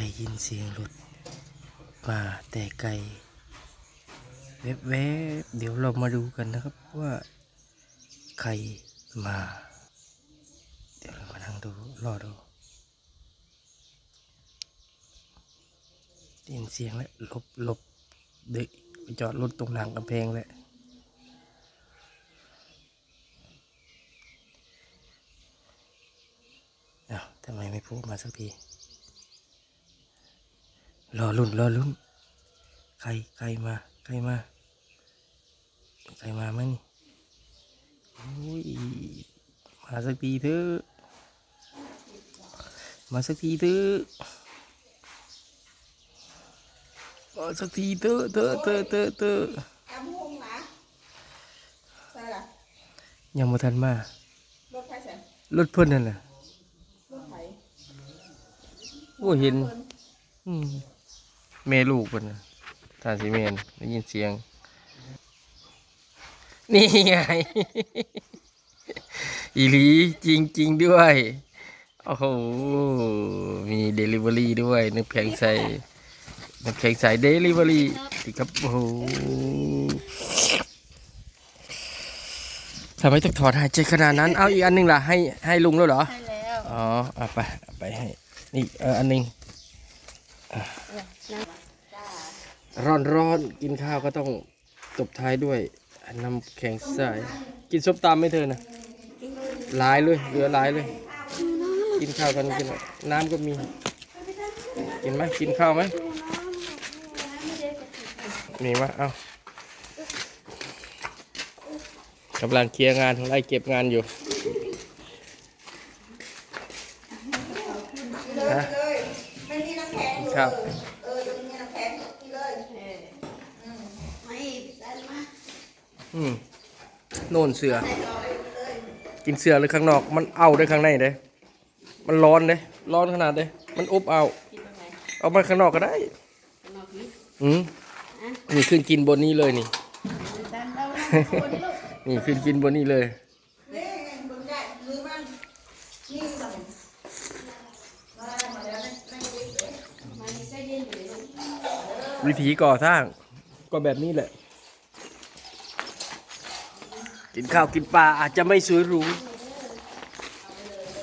ได้ยินเสียงรถมาแต่ไกลแวบๆเดี๋ยวเรามาดูกันนะครับว่าใครมา เดี๋ยวเรามานั่งดูรอดูได้ยินเสียงแล้วหลบลบเด็กไปจอดรถตรงหลังกำแพงแล้วอ้าวทำไมไม่พูดมาสักที รอรุ่นรอรุ่น ใครใครมา ใครมา ใครมาไหมนี่โอ้ยมาสักทีเถอะมาสักทีเถอะมาสักทีเถอะเถอะเถอะเถอะเถอะจำห้องนะใช่ล่ะยังมาทันมารถไฟแสนรถเพิ่นนั่นน่ะรถไฟโอ้เห็น อืม แม่ลูกเพิ่นน่ะทานสีเมนได้ยินเสียง นี่ไง อีหลีจริงจริงๆด้วย โอ้โห มีเดลิเวอรี่ด้วยน้ำแข็งใสน้ำแข็งใสเดลิเวอรี่สิครับ โอ้โหทำไมต้องถอดหายใจขนาดนั้น เอาอีกอันหนึงล่ะ ให้ให้ลุงแล้วเหรอใช่แล้ว อ๋อเอาไปเอาไปให้ นี่เอออันหนึงร้อน ร้อนๆกินข้าวก็ต้องตบท้ายด้วยน้ำแข็งใสกินส้มตำไม่เธอนะหลายเลยเหลือหลายเลย กินข้าวกันกินน้ำก็มี กินไหมกินข้าวไหมมีไหมเอากำลังเคลียร์งานไล่เก็บงานอยู่ฮะไม่มีน้ำแข็งเลยครับ เออจะมีน้ำแข็งนี่เลย ไม่ได้มา อืมโน่นเสือ กินเสือเลยข้างนอก มันเอาได้ข้างในเด้ มันร้อนเด้ ร้อนขนาดเด้ มันอบเอากินตรงไหนเอามาข้างนอกก็ได้ข้างนอกนี้อืมนี่ขึ้นกินบนนี้เลยนี่ดันเราโคนลูกนี่ขึ้นกินบนนี้เลยนี่มึงได้มือมันนี่สั่งมามาแล้วไม่ไม่ได้เลยมันใจเย็นอยู่เลยลูกวิธีก่อสร้างก็แบบนี้แหละ กินข้าวกินปลาอาจจะไม่สวยหรู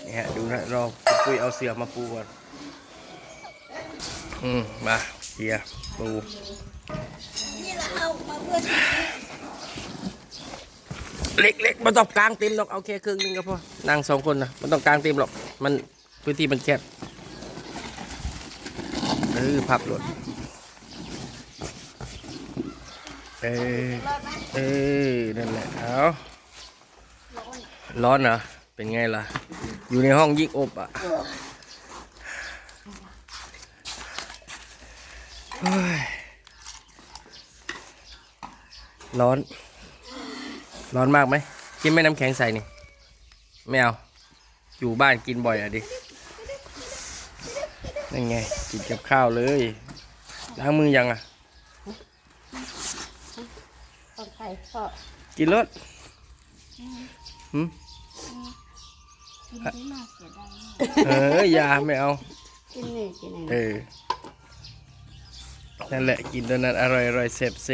นี่ฮะดูนะรอปุ้ยเอาเสือมาปูก่อนอืมมาเกียปูเล็กๆมันต้องกลางเต็มหรอกเอาแค่ครึ่งนึงก็พอนั่งสองคนนะมันต้องกลางเต็มหรอกมันพื้นที่มันแคบเออพับรถ เออเออนั่นแหละเอาร้อนเหรอเป็นไงล่ะ อยู่ในห้องยิ่งอบอะเฮ้ยร้อน ร้อนมากไหมกินแม่น้ำแข็งใส่นี่ไม่เอาอยู่บ้านกินบ่อยอะดินั่นไงกินกับข้าวเลยล้างมือยังอะ ตอนไข่ก็กินรถหืมกินได้มากเสียดายมากเอออยาไม่เอา กินนี่กินเอนี่อนั่นแหละกินตอนนั้นอร่อยอร่อยเสพเซ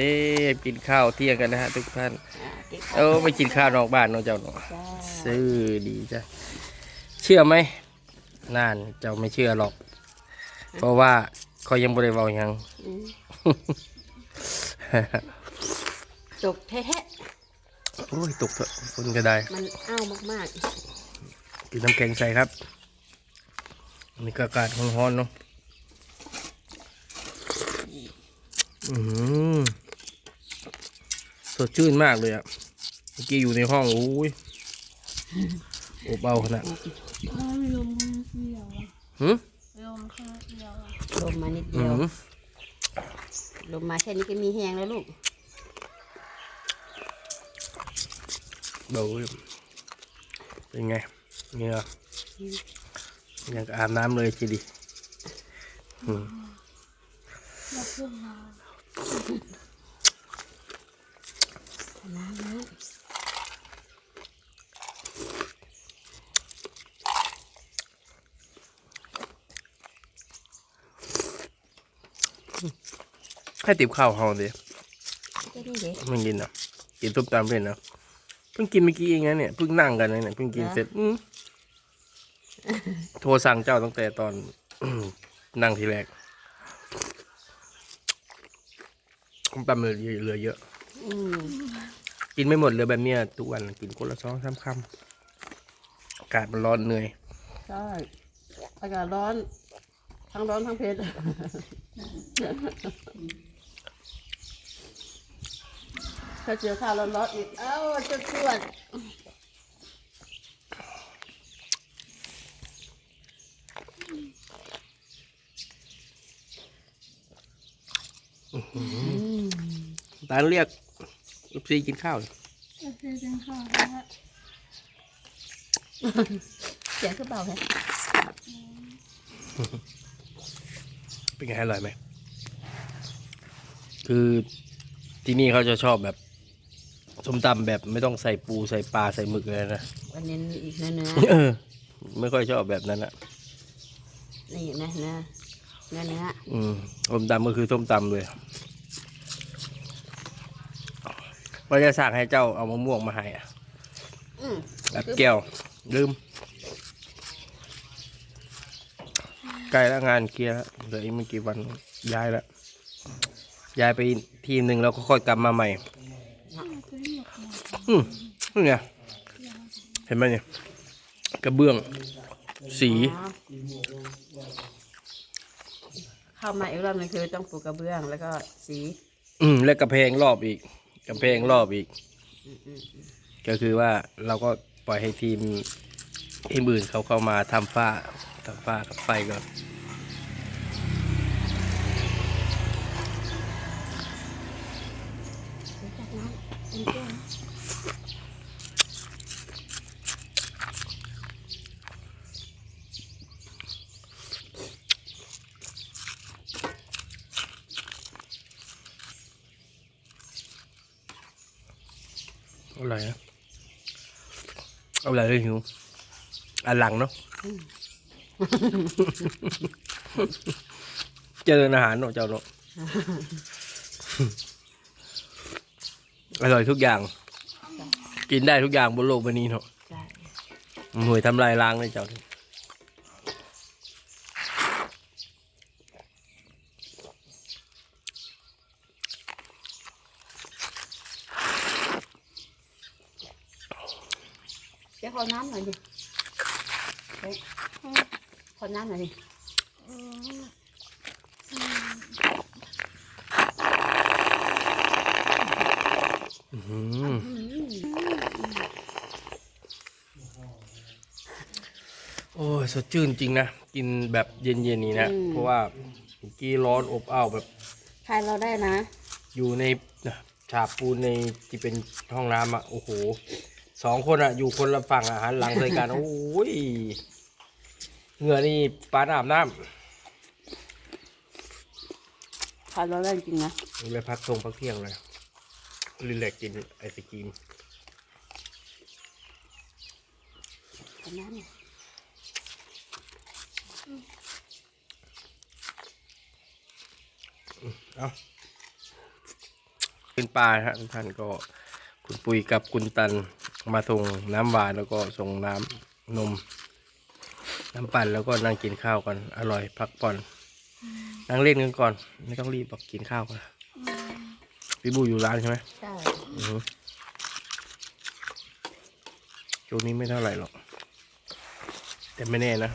ฟกินข้าวเที่ยงกันนะฮะทุกท่านอ่ากินเออไปกินข้าวนอกบ้านเน้องเจ้าเนาะจ้าซื้อดีจ้ะ เชื่อไหมนั่นเจ้าไม่เชื่อหรอก เพราะว่าเขายังบริวารยัง อืม จบแท้โอ้ยตกเถอะฝนก็ได้ ๆ มันอ้าวมากกินน้ำแข็งใส่ครับอันนี้ก็อากาศร้อนๆเนาะอืมสดชื่นมากเลยอะเมื่อกี้อยู่ในห้องโอ้ยอบเอาขนาดๆหืมลมมานิดอืเดียวมลมมาแค่นี้ก็มีแหงแล้วลูก เบาเลยเป็นไงเหงื่อยังกับอาบน้ำเลยทีเดีอืมน้ำนี้แค่ติบข้าวเฮาดิก็นี่เด็กมึงกินอะกินต้มตำเป็นนะ เพิ่งกินเมื่อกี้เองนะเนี่ยเพิ่งนั่งกันนะเนี่ยเพิ่งกินเหรอเสร็จอืมโทรสั่งเจ้าตั้งแต่ตอน นั่งทีแรกต้มตำเหลือเหลือเยอะ อืมกินไม่หมดเลยแบบเนี้ยทุกวันกินคนละสองสามคำอากาศมันร้อนเหนื่อย ใช่อากาศร้อน ทั้งร้อนทั้งเผ็ด ถ้าเจอข้าวร้อนๆอีก เอ้าจะปวดตาลเรียกลูกซีกินข้าวเสียงคือเบาแค่เป็นไงอร่อยไหม คือที่นี่เขาจะชอบแบบ ส้มตำแบบไม่ต้องใส่ปูใส่ปลาใส่หมึกเลยนะวันนี้อีกเนื้อเนื้อเออไม่ค่อยชอบแบบนั้นอะนี่นะเนื้อเนื้อเนื้ออืมส้มตำก็คือส้มตำเลยว่าจะสั่งให้เจ้าเอามะม่วงมาให้อะอืมแบบแก้วลืมใกล้แล้วงานเคลียร์แล้วเหลืออีกไม่กี่วันย้ายแล้วย้ายไปทีมหนึ่งแล้วก็ค่อยกลับมาใหม่ อืมนี่ไงเห็นไหมเนี่ยกระเบื้อง สีอ๋อเข้ามาอีกรอบหนึงคือต้องปูกระเบื้องแล้วก็สี อืมและกระเพงรอบอีกกระเพงรอบอีก ก็คือว่าเราก็ปล่อยให้ทีมทีมอื่นเขาเข้ามาทำฝ้าทำฝ้ากับไฟก่อน เอาอะไรนะเอาอะไรเลยหิวอันหลังเนาะเจริญอาหารเนาะเจ้าเนาะอร่อยทุกอย่าง กินได้ทุกอย่างบนโลกใบนี้เนาะใช่หน่วยทำลายล้างเลยเจ้านี่ เดี๋ยว ขอน้ำหน่อยดิเฮ้ยขอน้ำหน่อยดิอื้อหือโอ้ยสดชื่นจริงนะ กินแบบเย็นๆนี้นะ เพราะว่าเมื่อกี้ร้อนอบอ้าวแบบทายเราได้นะ อยู่ในน่ะฉาบปูนในที่เป็นห้องน้ำอะ โอ้โห สองคนอะ อยู่คนละฝั่งอาหารหลังใส่กันโอ้ยเหงื่อนี่ปานอาบน้ทายเราได้จริงนะำเลยพักทงพักเที่ยงเลยรีแลกซ์กินไอศกรีมขอน้ำหน่อยเอาเป็นปลาฮะทุกท่านก็ คุณปุยกับคุณตัน มาส่งน้ำหวานแล้วก็ส่งน้ำนม น้ำปั่นแล้วก็นั่งกินข้าวกันอร่อยพักผ่อนนั่งเล่นกันก่อน ไม่ต้องรีบบอกกินข้าวกันพี่บูอยู่ร้านใช่ไหมใช่อือฮึช่วงนี้ไม่เท่าไหร่หรอก แต่ไม่แน่นะ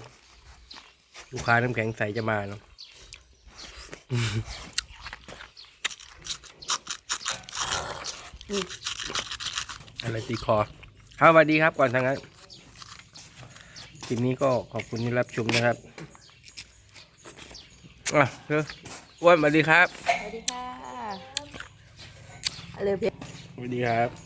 ลูกค้าน้ำแข็งใสจะมาเนาะ อืมอะไรตีคอครับสวัสดีครับก่อนทางนั้นคลิปนี้ก็ขอบคุณที่รับชมนะครับอะเฮ้ยอ้วนสวัสดีครับ สวัสดีค่ะเลยเพียสวัสดีครับ